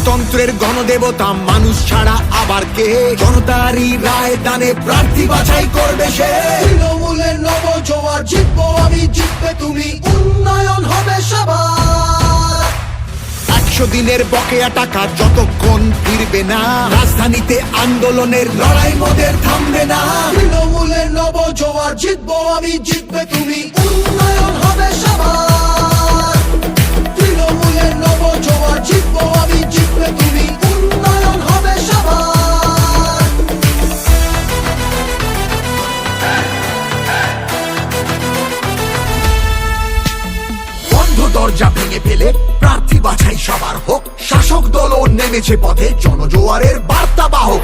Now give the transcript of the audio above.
গণতন্ত্রের গণদেবতা মানুষ ছাড়া আবার কে? জনতারই রায় দানে প্রার্থী বাছাই করবে সে। তৃণমূলের নব জোয়ার জিতবো আমি জিতবে তুমি। উন্নয়ন হবে সবার। একশো দিনের বকেয়া টাকা যতক্ষণ ফিরবে না রাজধানীতে আন্দোলনের লড়াই মোদের থামবে না। তৃণমূলের নব জোয়ার জিতবো আমি জিতবে তুমি। উন্নয়ন দরজা ভেঙে ফেলে প্রার্থী বাছাই সবার হোক। শাসক দলও নেমেছে পথে জনজোয়ারের বার্তা বাহক।